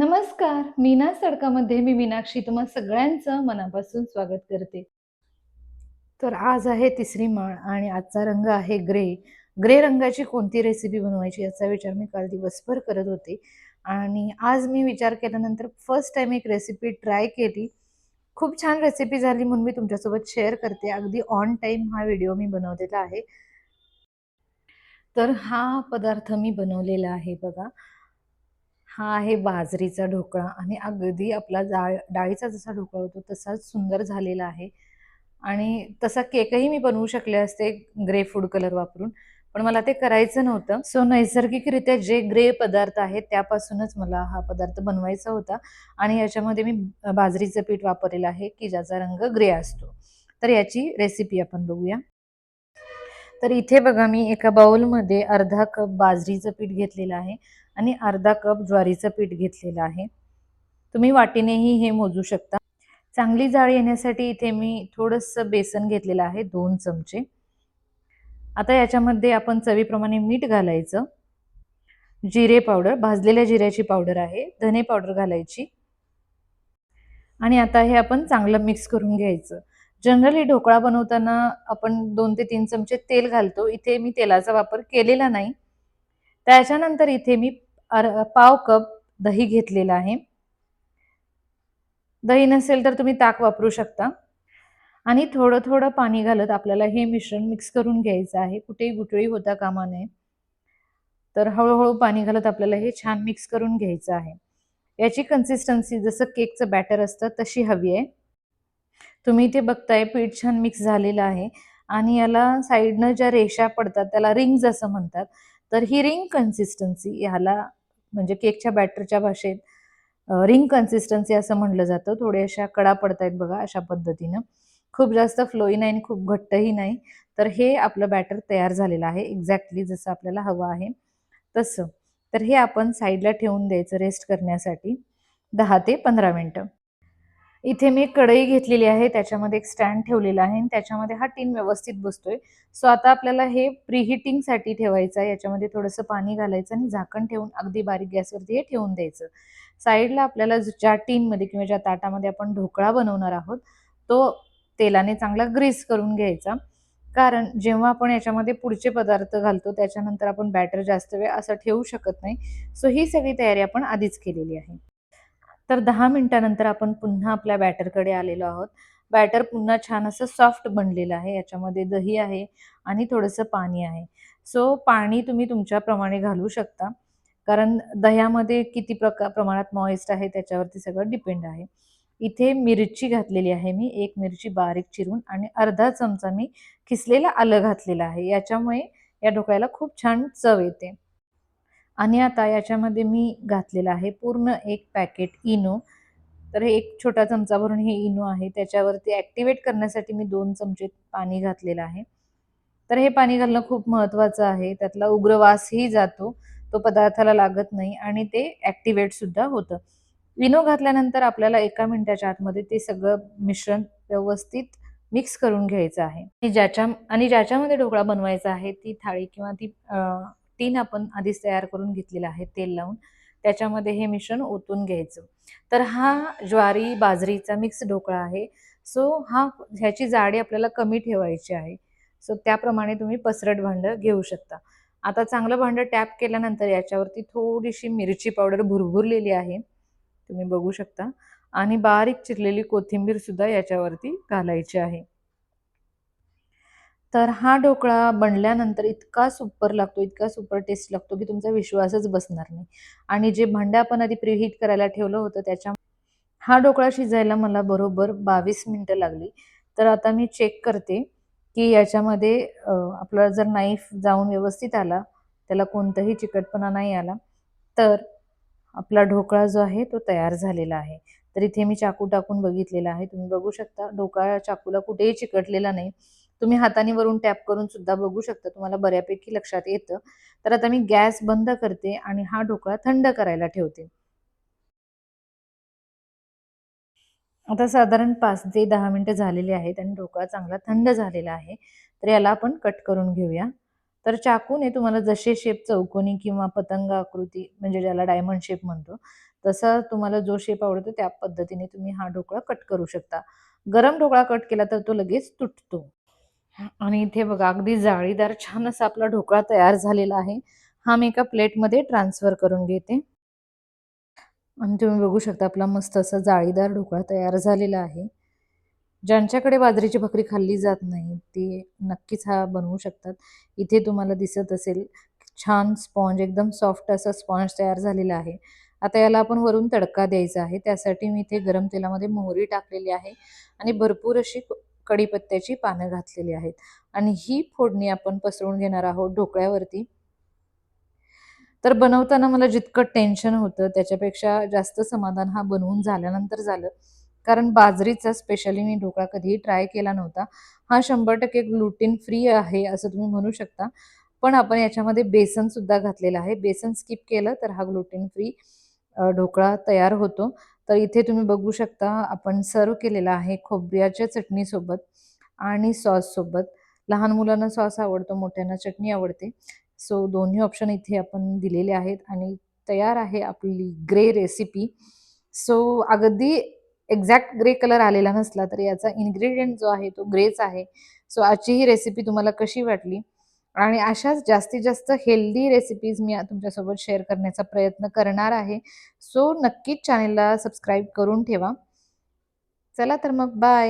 नमस्कार मीना सडकामध्ये मी मीनाक्षी तुम्हा सगळ्यांचं मनापासून स्वागत करते. तर आज आहे तिसरी माळ आणि आजचा रंग आहे ग्रे. ग्रे रंगाची कोणती रेसिपी बनवायची याचा विचार मी काल दिवसभर करत होते. आणि आज मी विचार केल्यानंतर फर्स्ट टाइम एक रेसिपी ट्राय केली. खूप छान रेसिपी झाली म्हणून मी तुमच्यासोबत शेअर करते. अगदी ऑन टाईम हा व्हिडिओ मी बनवलेला आहे. तर हा पदार्थ मी बनवलेला आहे बघा. हा आहे बाजरीचा ढोकळा आणि अगदी आपला जाळ डाळीचा जसा ढोकळा होतो तसाच सुंदर झालेला आहे. आणि तसा केकही मी बनवू शकले असते ग्रे फूड कलर वापरून पण मला ते करायचं नव्हतं. सो नैसर्गिकरित्या जे ग्रे पदार्थ आहेत त्यापासूनच मला हा पदार्थ बनवायचा होता. आणि याच्यामध्ये मी बाजरीचं पीठ वापरलेलं आहे की ज्याचा रंग ग्रे असतो. तर याची रेसिपी आपण बघूया. तर इथे बघा मी एका बाउलमध्ये अर्धा कप बाजरीचं पीठ घेतलेलं आहे. आणि अर्धा कप ज्वारीचं पीठ घेतलेलं आहे. तुम्ही वाटीनेही हे मोजू शकता. चांगली जाळ येण्यासाठी इथे मी थोडंसं बेसन घेतलेलं आहे दोन चमचे. आता याच्यामध्ये आपण चवीप्रमाणे मीठ घालायचं. जिरे पावडर भाजलेल्या जिऱ्याची पावडर आहे धने पावडर घालायची. आणि आता हे आपण चांगलं मिक्स करून घ्यायचं. जनरली ढोकळा बनवताना आपण दोन ते तीन चमचे तेल घालतो. इथे मी तेलाचा वापर केलेला नाही. त्याच्यानंतर इथे मी अर पाव कप दही घेतलेला आहे. दही नसेल तर तुम्ही ताक वापरू शकता. आणि थोडं थोडं पाणी घालत आपल्याला हे मिश्रण मिक्स करून घ्यायचं आहे. कुठेही गुटळी होता कामा नये. तर हळूहळू पाणी घालत आपल्याला हे छान मिक्स करून घ्यायचं आहे. याची कन्सिस्टन्सी जसं केकचं बॅटर असतं तशी हवी आहे. तुम्ही इथे बघताय पीठ छान मिक्स झालेलं आहे. आणि याला साईडनं ज्या रेषा पडतात त्याला रिंग्ज असं म्हणतात. तर ही रिंग कन्सिस्टन्सी ह्याला म्हणजे केकच्या बॅटरच्या भाषेत रिंग कन्सिस्टन्सी असं म्हटलं जातं. थोडे अशा कडा पडतायत बघा अशा पद्धतीनं. खूप जास्त फ्लोई नाही आणि खूप घट्टही नाही. तर हे आपलं बॅटर तयार झालेलं आहे. एक्झॅक्टली जसं आपल्याला हवं आहे तसं. तर हे आपण साईडला ठेवून द्यायचं रेस्ट करण्यासाठी दहा ते पंधरा मिनटं. इथे मी कढई घेतलेली आहे त्याच्यामध्ये एक स्टँड ठेवलेला आहे आणि त्याच्यामध्ये हा टीन व्यवस्थित बसतोय. सो आता आपल्याला हे प्रीहिटिंगसाठी ठेवायचं आहे याच्यामध्ये थोडंसं पाणी घालायचं आणि झाकण ठेवून अगदी बारीक गॅसवरती हे ठेवून द्यायचं. साईडला आपल्याला ज्या टीनमध्ये किंवा ज्या ताटामध्ये आपण ढोकळा बनवणार आहोत तो तेलाने चांगला ग्रीस करून घ्यायचा. कारण जेव्हा आपण याच्यामध्ये पुढचे पदार्थ घालतो त्याच्यानंतर आपण बॅटर जास्त वेळ असं ठेवू शकत नाही. सो ही सगळी तयारी आपण आधीच केलेली आहे. तर दहा मिनिटानंतर आपण पुन्हा आपल्या बॅटरकडे आलेलो आहोत. बॅटर पुन्हा छान असं सॉफ्ट बनलेलं आहे. याच्यामध्ये दही आहे आणि थोडंसं पाणी आहे. सो पाणी तुम्ही तुमच्याप्रमाणे घालू शकता. कारण दह्यामध्ये किती प्रका प्रमाणात मॉइस्ट आहे त्याच्यावरती सगळं डिपेंड आहे. इथे मिरची घातलेली आहे मी. एक मिरची बारीक चिरून आणि अर्धा चमचा मी खिसलेलं आलं घातलेलं आहे. याच्यामुळे या ढोकळ्याला खूप छान चव येते. आणि आता याच्यामध्ये मी घातलेलं आहे पूर्ण एक पॅकेट इनो. तर हे एक छोटा चमचा भरून हे इनो आहे. त्याच्यावरती ॲक्टिवेट करण्यासाठी मी दोन चमचे पाणी घातलेलं आहे. तर हे पाणी घालणं खूप महत्त्वाचं आहे. त्यातला उग्रवासही जातो. तो पदार्थाला लागत नाही आणि ते ॲक्टिवेटसुद्धा होतं. इनो घातल्यानंतर आपल्याला एका मिनिटाच्या आतमध्ये ते सगळं मिश्रण व्यवस्थित मिक्स करून घ्यायचं आहे. ज्याच्या आणि ज्याच्यामध्ये ढोकळा बनवायचा आहे ती थाळी किंवा ती तीन आपण आधीच तयार करून घेतलेलं आहे तेल लावून. त्याच्यामध्ये हे मिश्रण ओतून घ्यायचं. तर हा ज्वारी बाजरीचा मिक्स ढोकळा आहे. सो हा ह्याची जाडी आपल्याला कमी ठेवायची आहे. सो त्याप्रमाणे तुम्ही पसरट भांडं घेऊ शकता. आता चांगलं भांडं टॅप केल्यानंतर याच्यावरती थोडीशी मिरची पावडर भुरभुरलेली आहे. तुम्ही बघू शकता. आणि बारीक चिरलेली कोथिंबीर सुद्धा याच्यावरती घालायची आहे. तर हा ढोकळा बनल्यानंतर इतका सुपर लागतो इतका सुपर टेस्ट लागतो की तुमचा विश्वासच बसणार नाही. आणि जे भांडं आपण आधी प्रिहीट करायला ठेवलं होतं त्याच्या हा ढोकळा शिजायला मला बरोबर बावीस मिनटं लागली. तर आता मी चेक करते की याच्यामध्ये आपला जर नाईफ जाऊन व्यवस्थित आला त्याला कोणताही चिकटपणा नाही आला तर आपला ढोकळा जो आहे तो तयार झालेला आहे. तर इथे मी चाकू टाकून बघितलेला आहे. तुम्ही बघू शकता ढोकळा चाकूला कुठेही चिकटलेला नाही. तुम्ही हाताने वरून टॅप करून सुद्धा बघू शकता. तुम्हाला बऱ्यापैकी लक्षात येतं. तर आता मी गॅस बंद करते आणि हा ढोकळा थंड करायला ठेवते. आता साधारण पाच ते दहा मिनिटं झालेली आहेत आणि ढोकळा चांगला थंड झालेला आहे. तर याला आपण कट करून घेऊया. तर चाकूने तुम्हाला जसे शेप चौकोनी किंवा पतंग आकृती म्हणजे ज्याला डायमंड शेप म्हणतो तसा तुम्हाला जो शेप आवडतो त्या पद्धतीने तुम्ही हा ढोकळा कट करू शकता. गरम ढोकळा कट केला तर तो लगेच तुटतो. आणि इथे बघा अगदी जाळीदार छान असा आपला ढोकळा तयार झालेला आहे. हा मी एका प्लेटमध्ये ट्रान्सफर करून घेते. आणि तुम्ही बघू शकता आपला मस्त असा जाळीदार ढोकळा तयार झालेला आहे. ज्यांच्याकडे बाजरीची भाकरी खाल्ली जात नाही ते नक्कीच हा बनवू शकतात. इथे तुम्हाला दिसत असेल छान स्पॉन्ज एकदम सॉफ्ट असा स्पॉन्ज तयार झालेला आहे. आता याला आपण वरून तडका द्यायचा आहे. त्यासाठी मी इथे गरम तेलामध्ये मोहरी टाकलेली आहे. आणि भरपूर अशी कढीपत्त्याची पानं घातलेली आहेत. आणि ही फोडणी आपण पसरवून घेणार आहोत ढोकळ्यावरती. तर बनवताना मला जितकं टेन्शन होतं त्याच्यापेक्षा जास्त समाधान हा बनवून झाल्यानंतर झालं. कारण बाजरीचा स्पेशली मी ढोकळा कधीही ट्राय केला नव्हता. हा शंभर टक्के ग्लुटीन फ्री आहे असं तुम्ही म्हणू शकता. पण आपण याच्यामध्ये बेसन सुद्धा घातलेलं आहे. बेसन स्किप केलं तर हा ग्लुटीन फ्री ढोकळा तयार होतो. तर इथे तुम्ही बघू शकता आपण सर्व केलेला आहे खोबऱ्याच्या चटणीसोबत आणि सॉससोबत. लहान मुलांना सॉस आवडतो मोठ्यांना चटणी आवडते. सो दोन्ही ऑप्शन इथे आपण दिलेले आहेत आणि तयार आहे आपली ग्रे रेसिपी सो अगदी एक्झॅक्ट ग्रे कलर आलेला नसला तर याचा इन्ग्रेडियंट जो आहे तो ग्रेच आहे. सो आजची ही रेसिपी तुम्हाला कशी वाटली? आणि अशाच जास्तीत जास्त हेल्दी रेसिपीज मी तुमच्यासोबत शेअर करण्याचा प्रयत्न करणार आहे. सो नक्कीच चॅनेलला सबस्क्राईब करून ठेवा. चला तर मग बाय